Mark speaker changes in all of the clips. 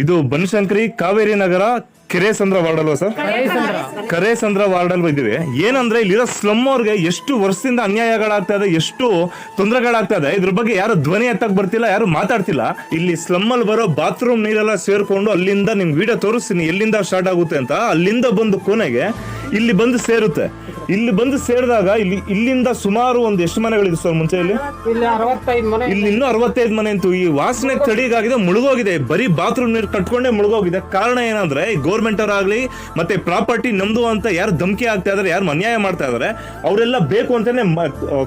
Speaker 1: ಇದು ಬನಶಂಕರಿ ಕಾವೇರಿ ನಗರ ಕೆರೆಸಂದ್ರ ವಾರ್ಡ್ ಅಲ್ವಾ sir? Karesandra. Ward ಅಲ್ಲಿ ಇದ್ದೀವಿ. ಏನಂದ್ರೆ ಇಲ್ಲಿರೋ ಸ್ಲಮ್ ಅವ್ರಿಗೆ ಎಷ್ಟು ವರ್ಷದಿಂದ ಅನ್ಯಾಯಗಳಾಗ್ತಾ ಇದೆ ಎಷ್ಟು ತೊಂದರೆಗಳಾಗ್ತಾ ಇದೆ ಇದ್ರ ಬಗ್ಗೆ ಯಾರು ಧ್ವನಿ ಎತ್ತಕ್ ಬರ್ತಿಲ್ಲ ಯಾರು ಮಾತಾಡ್ತಿಲ್ಲ. ಇಲ್ಲಿ ಸ್ಲಮ್ ಅಲ್ಲಿ ಬರೋ ಬಾತ್ರೂಮ್ ನೀರೆಲ್ಲ ಸೇರ್ಕೊಂಡು ಅಲ್ಲಿಂದ ನಿಮ್ಗೆ ವಿಡಿಯೋ ತೋರಿಸ್ತೀನಿ ಎಲ್ಲಿಂದ ಸ್ಟಾರ್ಟ್ ಆಗುತ್ತೆ ಅಂತ ಅಲ್ಲಿಂದ ಬಂದು ಕೊನೆಗೆ ಇಲ್ಲಿ ಬಂದು ಸೇರುತ್ತೆ. ಇಲ್ಲಿ ಬಂದು ಸೇರಿದಾಗ ಇಲ್ಲಿ ಇಲ್ಲಿಂದ ಸುಮಾರು ಒಂದು ಎಷ್ಟು ಮನೆಗಳಿದೆ ಸರ್ ಮುಂಚೆ ಇಲ್ಲಿ?
Speaker 2: ಇಲ್ಲಿ ಅರವತ್ತೈದು ಮನೆ
Speaker 1: ಇಲ್ಲಿ ಇನ್ನೂ ಅರವತ್ತೈದು ಮನೆ ಅಂತೂ. ಈ ವಾಸನೆ ತಡಿಗಾಗಿದೆ ಮುಳುಗೋಗಿದೆ. ಬರೀ ಬಾತ್ರೂಮ್ ನೀರು ಕಟ್ಕೊಂಡೇ ಮುಳುಗೋಗಿದೆ. ಕಾರಣ ಏನಂದ್ರೆ ಗೌರ್ಮೆಂಟ್ ಅವರಾಗ್ಲಿ ಮತ್ತೆ ಪ್ರಾಪರ್ಟಿ ನಮ್ದು ಅಂತ ಯಾರು ಧಮಕಿ ಆಗ್ತಾ ಇದಾರೆ ಯಾರು ಅನ್ಯಾಯ ಮಾಡ್ತಾ ಇದಾರೆ ಅವರೆಲ್ಲ ಬೇಕು ಅಂತಾನೆ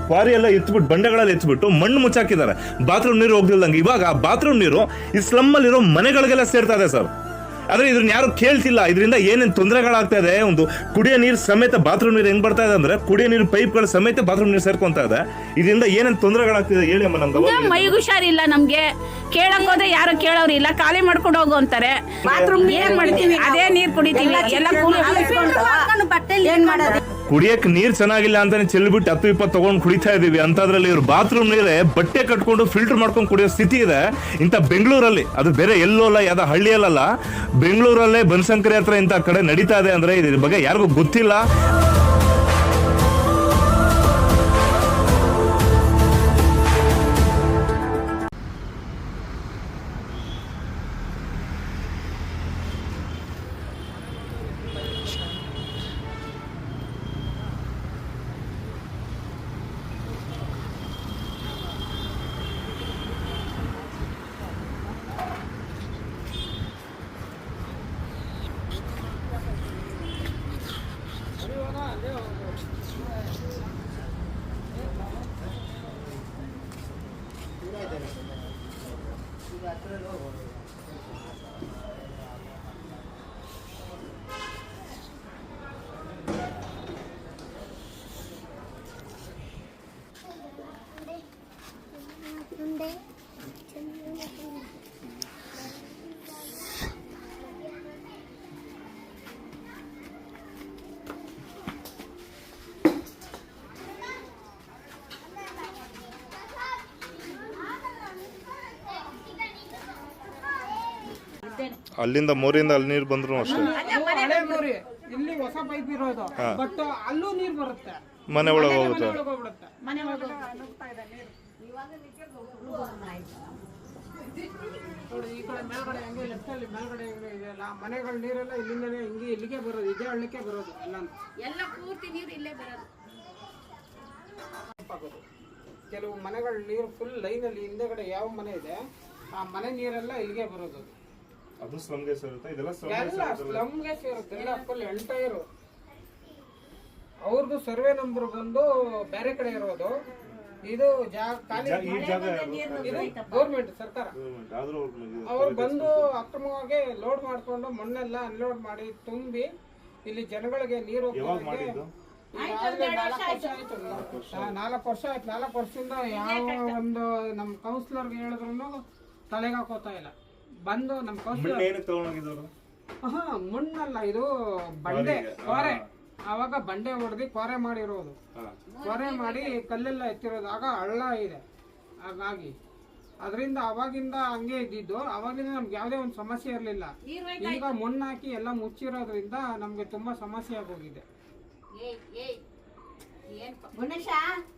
Speaker 1: ಕ್ವಾರಿ ಎಲ್ಲ ಎತ್ಬಿಟ್ಟು ಬಂಡೆಗಳಲ್ಲಿ ಎತ್ಬಿಟ್ಟು ಮಣ್ಣು ಮುಚ್ಚಾಕಿದ್ದಾರೆ. ಬಾತ್ರೂಮ್ ನೀರು ಹೋಗ್ದಿಲ್ದಂಗೆ. ಇವಾಗ ಆ ಬಾತ್ರೂಮ್ ನೀರು ಈ ಸ್ಲಮ್ ಅಲ್ಲಿರೋ ಮನೆಗಳಿಗೆಲ್ಲ ಸೇರ್ತಾ ಇದೆ ಸರ್. ಆದ್ರೆ ಇದನ್ನ ಯಾರು ಕೇಳ್ತಿಲ್ಲ. ಇದರಿಂದ ಏನೇನ್ ತೊಂದರೆಗಳಾಗ್ತಾ ಇದೆ ಒಂದು ಕುಡಿಯೋ ನೀರು ಸಮೇತ ಬಾತ್ರೂಮ್ ನೀರು ಹೆಂಗ್ ಬರ್ತಾ ಇದೆ ಅಂದ್ರೆ ಕುಡಿಯೋ ನೀರು ಪೈಪ್ಗಳ ಸಮೇತ ಬಾತ್ರೂಮ್ ನೀರು ಸೇರ್ಕೊಂತ ಇದೆ. ಇದರಿಂದ ಏನೇನ್ ತೊಂದರೆಗಳಾಗ್ತಿದೆ ಹೇಳಿ ಅಮ್ಮ ನಮ್ಗೆ ಅವಾಗ
Speaker 3: ಮೈಗೆ ಹುಷಾರಿಲ್ಲ ನಮ್ಗೆ. ಕೇಳಕ್ ಹೋದ್ರೆ ಯಾರು ಕೇಳೋರು ಇಲ್ಲ. ಖಾಲಿ ಮಾಡ್ಕೊಂಡು ಹೋಗು ಅಂತಾರೆ. ಬಾತ್ರೂಮ್ ಏನ್ ಮಾಡ್ತೀವಿ? ಅದೇ ನೀರ್ ಕುಡಿತೀವಿ. ಎಲ್ಲ ಕೂಲಿ
Speaker 4: ಏನ್ ಮಾಡೋದು?
Speaker 1: ಕುಡಿಯಕ್ ನೀರ್ ಚೆನ್ನಾಗಿಲ್ಲ ಅಂತಾನೆ ಚೆಲ್ಬಿಟ್ಟು ಹತ್ತು ಇಪ್ಪತ್ತು ತಗೊಂಡು ಕುಡಿತಾ ಇದೀವಿ. ಅಂತದ್ರಲ್ಲಿ ಇವ್ರು ಬಾತ್ರೂಮ್ ನೀರೇ ಬಟ್ಟೆ ಕಟ್ಕೊಂಡು ಫಿಲ್ಟರ್ ಮಾಡ್ಕೊಂಡು ಕುಡಿಯೋ ಸ್ಥಿತಿ ಇದೆ. ಇಂಥ ಬೆಂಗಳೂರಲ್ಲಿ, ಅದು ಬೇರೆ ಎಲ್ಲೋ ಅಲ್ಲ, ಯಾವ್ದೋ ಹಳ್ಳಿಯಲ್ಲ ಬೆಂಗಳೂರಲ್ಲೇ ಬನಶಂಕರಿ ಹತ್ರ ಇಂಥ ಕಡೆ ನಡೀತಾ ಇದೆ ಅಂದ್ರೆ ಇದ್ರ ಬಗ್ಗೆ ಯಾರಿಗೂ ಗೊತ್ತಿಲ್ಲ. Gracias. ಅಲ್ಲಿಂದ ಮೋರಿಯಿಂದ ಅಲ್ಲಿ ನೀರು ಬಂದ್ರು ಅಷ್ಟೇ.
Speaker 2: ಹಳೆ ಮೋರಿ. ಇಲ್ಲಿ ಹೊಸ ಪೈಪ್ ಇರೋದು. ಬಟ್ ಅಲ್ಲೂ ನೀರ್ ಬರುತ್ತೆ.
Speaker 1: ಮನೆ ಒಳಗೆ ಹೋಗುತ್ತೆ.
Speaker 2: ಒಳಗ್ ಹೋಗ್ಬಿಡುತ್ತೆ. ನೋಡಿ ಈ ಕಡೆ ಮೇಲ್ಗಡೆ ಹೆಂಗೆ ಲೆಫ್ಟ್ ಅಲ್ಲಿ ಮೇಲ್ಗಡೆ ಹೆಂಗೆ ಇದೆಯಲ್ಲ ಆ ಮನೆಗಳ ನೀರೆಲ್ಲ ಇಲ್ಲಿಂದನೇ ಹಿಂಗೆ ಇಲ್ಲಿಗೆ ಬರೋದು ಇದೇ ಹಳ್ಳಕ್ಕೆ ಬರೋದು ಎಲ್ಲಾನು.
Speaker 3: ಎಲ್ಲ ಪೂರ್ತಿ ನೀರು ಇಲ್ಲೇ ಬರೋದು.
Speaker 2: ಆಗೋದು ಕೆಲವು ಮನೆಗಳ ನೀರು ಫುಲ್ ಲೈನಲ್ಲಿ ಹಿಂದೆಗಡೆ ಯಾವ ಮನೆ ಇದೆ ಆ ಮನೆ ನೀರೆಲ್ಲ ಇಲ್ಲಿಗೆ ಬರೋದು.
Speaker 1: ಅದು ಸ್ಲಮ್ಗೆ ಸೇರುತ್ತೆ ಇದೆಲ್ಲ
Speaker 2: ಎಲ್ಲ ಸ್ಲಮ್ಗೆ ಸೇರುತ್ತೆ. ಎಲ್ಲ ಫುಲ್ ಎಂಟೈರು ಅವ್ರದ್ದು ಸರ್ವೆ ನಂಬರ್ ಬಂದು ಬೇರೆ ಕಡೆ ಇರೋದು. ಇದು ಜಾಗ ಖಾಲಿ
Speaker 1: ಈ ಜಾಗ
Speaker 2: ಗೌರ್ಮೆಂಟ್ ಸರ್ಕಾರ.
Speaker 1: ಆದ್ರೂ
Speaker 2: ಅವ್ರು ಬಂದು ಅಕ್ರಮವಾಗಿ ಲೋಡ್ ಮಾಡ್ಕೊಂಡು ಮಣ್ಣೆಲ್ಲ ಅನ್ಲೋಡ್ ಮಾಡಿ ತುಂಬಿ ಇಲ್ಲಿ ಜನಗಳಿಗೆ ನೀರು
Speaker 1: ಯಾವಾಗ ಮಾಡಿದ್ದು?
Speaker 2: ನಾಲ್ಕು ವರ್ಷ ಆಯ್ತು. ನಾಲ್ಕು ವರ್ಷದಿಂದ ಯಾವ ಒಂದು ನಮ್ಮ ಕೌನ್ಸಿಲರ್ಗೆ ಹೇಳಿದ್ರು ತಲೆಗೆ ಹಾಕೋತಾ ಇಲ್ಲ. ಬಂದು ನಮ್ಮ ಕೌನ್ಸಿಲರ್
Speaker 1: ತಗೊಂಡೋಗಿದ್ರು
Speaker 2: ಹಾ ಮಣ್ಣಲ್ಲ ಇದು ಬಂಡೆ ಕೋರೆ ಅವಾಗ ಬಂಡೆ ಹೊಡೆದು ಕೋರೆ ಮಾಡಿರೋದು. ಕೋರೆ ಮಾಡಿ ಕಲ್ಲೆಲ್ಲ ಎತ್ತಿರೋದು. ಆಗ ಹಳ್ಳ ಇದೆ. ಹಾಗಾಗಿ ಅದರಿಂದ ಅವಾಗಿಂದ ಹಂಗೆ ಇದ್ದಿದ್ದು. ಅವಾಗಿಂದ ನಮ್ಗೆ ಯಾವುದೇ ಒಂದು ಸಮಸ್ಯೆ ಇರಲಿಲ್ಲ. ಈಗ ಮಣ್ಣು ಹಾಕಿ ಎಲ್ಲ ಮುಚ್ಚಿರೋದ್ರಿಂದ ನಮ್ಗೆ ತುಂಬಾ ಸಮಸ್ಯೆ ಆಗೋಗಿದೆ.
Speaker 4: ಗಣೇಶ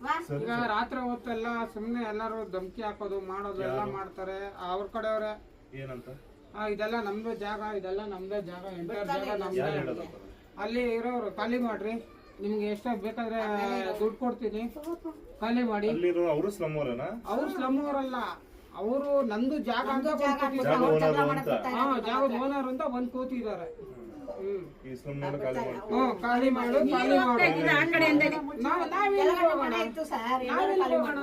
Speaker 4: ವಾ
Speaker 2: ಈಗ ರಾತ್ರಿ ಹೊತ್ತೆಲ್ಲ ಸುಮ್ಮನೆ ಎಲ್ಲರೂ ಧಮಕಿ ಹಾಕೋದು ಮಾಡೋದು ಎಲ್ಲ ಮಾಡ್ತಾರೆ. ಅವ್ರ ಕಡೆಯವ್ರೆ.
Speaker 1: ಏನಂತ?
Speaker 2: ಆ, ಇದೆಲ್ಲ ನಮ್ದೇ ಜಾಗ ಇದೆಲ್ಲ ನಮ್ದೇ ಜಾಗ ಎಂಟರ್ ಜಾಗ ನಮ್ದೇ. ಅಲ್ಲಿ ಇರೋರು ಖಾಲಿ ಮಾಡ್ರಿ. ನಿಮ್ಗೆ ಎಷ್ಟ ಬೇಕಾದ್ರೆ ದುಡ್ಡು ಕೊಡ್ತೀನಿ. ಖಾಲಿ ಮಾಡಿ.
Speaker 1: ಅಲ್ಲಿರೋ ಅವರು ಸ್ಲಮ್ ಅವರೇನಾ?
Speaker 2: ಅವ್ರು ಸ್ಲಮ್ ಅವರಲ್ಲ. ಅವರು ನಂದು ಜಾಗ ಅಂತ ಬಂದ್ ಕೂತಿದ್ದಾರೆ.
Speaker 1: ಜಾಗ ಓನರ್ ಅಂತ.
Speaker 2: ಹಾ ಜಾಗದ ಓನರ್ ಅಂತ ಬಂದ್ ಕೂತಿದ್ದಾರೆ. ಹ್ಮ್.
Speaker 1: ಈ ಸ್ಲಮ್ ಖಾಲಿ ಮಾಡಿ.
Speaker 2: ಹ್ಮ್ ಖಾಲಿ ಮಾಡು ಖಾಲಿ ಮಾಡು.
Speaker 3: ಆ
Speaker 2: ನಾವ್ ನಾವೆಲ್ಲಿ ಹೋಗೋಣ?
Speaker 4: ಇತ್ತು ಸರ್
Speaker 2: ನಾವೆಲ್ಲಿ ಹೋಗೋಣ?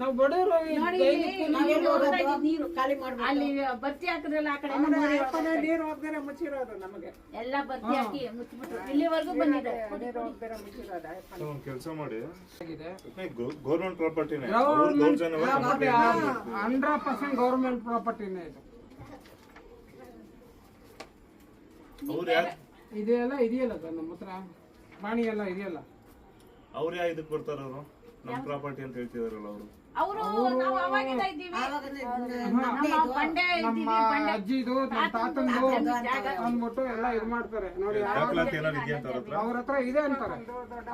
Speaker 2: ನಾವು ಬಡವರು
Speaker 4: ನೀರು ಖಾಲಿ ಮಾಡ್ಬೇಕು
Speaker 3: ಅಲ್ಲಿ ಬತ್ತಿ ಹಾಕಿದ್ರಲ್ಲ ಆ ಕಡೆ
Speaker 2: ನೀರು ಹೋಗ್ತಾರೆ ಮುಚ್ಚಿರೋದು ನಮಗೆ.
Speaker 3: ಎಲ್ಲ ಬತ್ತಿ ಹಾಕಿ ಮುಚ್ಚಿಬಿಟ್ರು. ಇಲ್ಲಿವರೆಗೂ ಬಂದಿದೆ.
Speaker 2: ನೀರು ಹೋಗ್ತಾರೆ ಮುಚ್ಚಿರೋದು
Speaker 1: ಒಂದು ಕೆಲಸ ಮಾಡಿ.
Speaker 2: ಆಗಿದೆ
Speaker 1: ಗೌರ್ಮೆಂಟ್ ಪ್ರಾಪರ್ಟಿನೇ
Speaker 2: ಹಂಡ್ರೆಡ್ ಪರ್ಸೆಂಟ್ ಗೌರ್ಮೆಂಟ್ ಪ್ರಾಪರ್ಟಿನೇ ಇದು. ಇದೆಯಲ್ಲ ಸರ್ ನಮ್ಮ ಹತ್ರ? ಪಾಣಿ ಎಲ್ಲ ಇದೆಯಲ್ಲ?
Speaker 1: ಅವ್ರು ಯಾ ಇದಕ್ಕೆ ಬರ್ತಾರ ಅವರು? ನಮ್ಮ ಪ್ರಾಪರ್ಟಿ ಅಂತ ಹೇಳ್ತಿದಾರಲ್ಲ ಅವರು.
Speaker 3: ಅವರು ನಾವು ಅವಾಗಿಂದ ಇದ್ದೀವಿ. ನಮ್ಮ ಬಂಡೆ
Speaker 2: ನಮ್ಮ
Speaker 3: ಇದ್ದೀವಿ ಬಂಡೆ.
Speaker 2: ಅಜ್ಜಿದು ನಮ್ಮ ತಾತಂದು ಅಂದ್ಬಿಟ್ಟು ಎಲ್ಲ ಇದು ಮಾಡ್ತಾರೆ. ನೋಡಿ
Speaker 1: ದಾಖಲಾತಿ ಏನಾದ್ರು ಇದೆಯಾ ಅಂತ ಅವ್ರ ಹತ್ರ?
Speaker 2: ಅವ್ರ ಹತ್ರ ಇದೆ ಅಂತಾರೆ.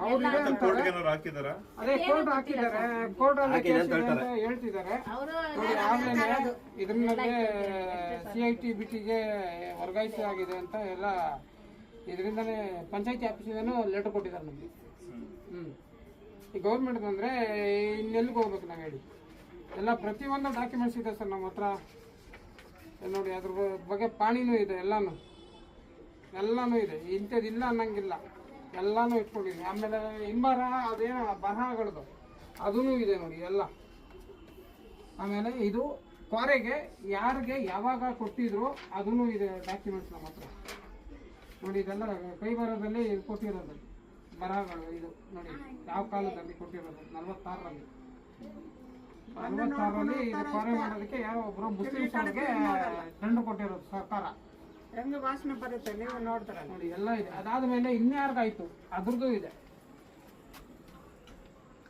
Speaker 2: ಅವ್ರು ಇದೆ ಅಂತಾರೆ.
Speaker 1: ಕೋರ್ಟ್ಗೆ ಏನಾದ್ರು ಹಾಕಿದಾರ?
Speaker 2: ಅದೇ ಕೋರ್ಟ್ ಹಾಕಿದ್ದಾರೆ. ಕೋರ್ಟ್ ಅಲ್ಲಿ ಕೇಸ್ ಇದೆ ಅಂತ ಹೇಳ್ತಿದ್ದಾರೆ.
Speaker 3: ಅವರು
Speaker 2: ನೋಡಿ ಆಮೇಲೆ ಮೇಲೆ ಸಿ ಐ ಟಿ ಬಿಟಿಗೆ ವರ್ಗಾಯಿಸಿ ಆಗಿದೆ ಅಂತ ಎಲ್ಲ ಇದರಿಂದನೇ ಪಂಚಾಯತಿ ಆಫೀಸಿಂದನೂ ಲೆಟರ್ ಕೊಟ್ಟಿದ್ದಾರೆ ನಮಗೆ. ಹ್ಮ್. ಈ ಗೌರ್ಮೆಂಟ್ ಅಂದ್ರೆ ಇನ್ನೆಲ್ಲಿಗೆ ಹೋಗ್ಬೇಕು ನಾವು ಹೇಳಿ? ಎಲ್ಲ ಪ್ರತಿಯೊಂದು ಡಾಕ್ಯುಮೆಂಟ್ಸ್ ಇದೆ ಸರ್ ನಮ್ಮ ಹತ್ರ. ನೋಡಿ, ಅದ್ರ ಬಗ್ಗೆ ಪಾಣಿನೂ ಇದೆ, ಎಲ್ಲಾನು. ಎಲ್ಲಾನು ಇದೆ. ಇಂಥದ್ದು ಇಲ್ಲ ಅನ್ನಂಗಿಲ್ಲ. ಎಲ್ಲಾನು ಇಟ್ಕೊಂಡಿದ್ವಿ. ಆಮೇಲೆ ಹಿಂಬರ ಅದೇನು ಬರಹಗಳದು. ಅದೂ ಇದೆ ನೋಡಿ, ಎಲ್ಲ. ಆಮೇಲೆ ಇದು ಕೊರೆಗೆ ಯಾರಿಗೆ ಯಾವಾಗ ಕೊಟ್ಟಿದ್ರು ಅದೂ ಇದೆ ಡಾಕ್ಯುಮೆಂಟ್ಸ್ ನಮ್ಮ ಹತ್ರ. ನೋಡಿ, ಇದೆಲ್ಲ ಕೈ ಬರದಲ್ಲಿ ಕೊಟ್ಟಿರೋದು. ಬರಹಗಳು ಇದು ನೋಡಿ ಯಾವ ಕಾಲದಲ್ಲಿ ಕೊಟ್ಟಿರೋದು? ನಲ್ವತ್ತಾರರಲ್ಲಿ. ನಲ್ವತ್ತಾರರಲ್ಲಿ ಇದು ಕ್ವಾರೆ ಮಾಡೋದಕ್ಕೆ ಯಾವ ಒಬ್ಬರು ಮುಸ್ಲಿಮ್ಸ್ ಅವ್ರಿಗೆ ದಂಡ ಕೊಟ್ಟಿರೋದು ಸರ್ಕಾರ.
Speaker 5: ಹೆಂಗ ವಾಸನೆ ಬರುತ್ತೆ? ನೀವು ನೋಡ್ತಾರೆ?
Speaker 2: ನೋಡಿ ಎಲ್ಲ ಇದೆ. ಅದಾದ ಮೇಲೆ ಇನ್ಯಾರಿಗಾಯ್ತು? ಅದ್ರದ್ದು ಇದೆ.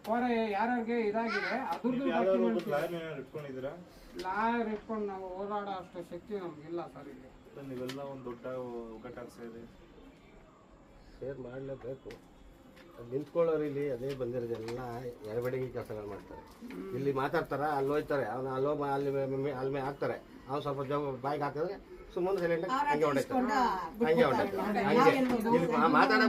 Speaker 2: ಅವರ ಯಾರ್ಯಾರಿಗೆ ಇದಾಗಿದೆ ಅದ್ರದ್ದು
Speaker 1: ಡಾಕ್ಯುಮೆಂಟ್
Speaker 2: ಲಾಯರ್ ಇಟ್ಕೊಂಡು ನಾವು ಓಡಾಡೋ ಅಷ್ಟು ಶಕ್ತಿ ನಮ್ಗಿಲ್ಲ ಸರ್ ಇಲ್ಲಿ.
Speaker 1: ನೀವೆಲ್ಲ ಒಂದು ದೊಡ್ಡ ಒಗ್ಗಟ್ಟಾಗ್ತಾ ಸೇರಿ.
Speaker 6: ಶೇರ್ ಮಾಡಲೇಬೇಕು. ನಿಂತ್ಕೊಳ್ಳೋರು ಇಲ್ಲಿ ಅದೇ ಎಲ್ಲ ಎಡಬಡಿಗೆ ಕೆಲಸಗಳು ಮಾಡ್ತಾರೆ. ಇಲ್ಲಿ ಮಾತಾಡ್ತಾರೆ, ಅಲ್ಲಿ ಹೋಯ್ತಾರೆ ಅವನು ಅಲ್ಲೋ ಅಲ್ಲಿ ಅಲ್ಲಿ ಹಾಕ್ತಾರೆ. ಅವ್ನು ಸ್ವಲ್ಪ ಜೋಗ ಬಾಯಿಗೆ ಹಾಕಿದ್ರೆ ಸುಮ್ಮನೆ ಸೈಲೆಂಟ್ ಹಂಗೆ ಹೊಡೆ ಹಂಗೆ ಹೊಡೆ ಇಲ್ಲಿ ಮಾತಾಡೋ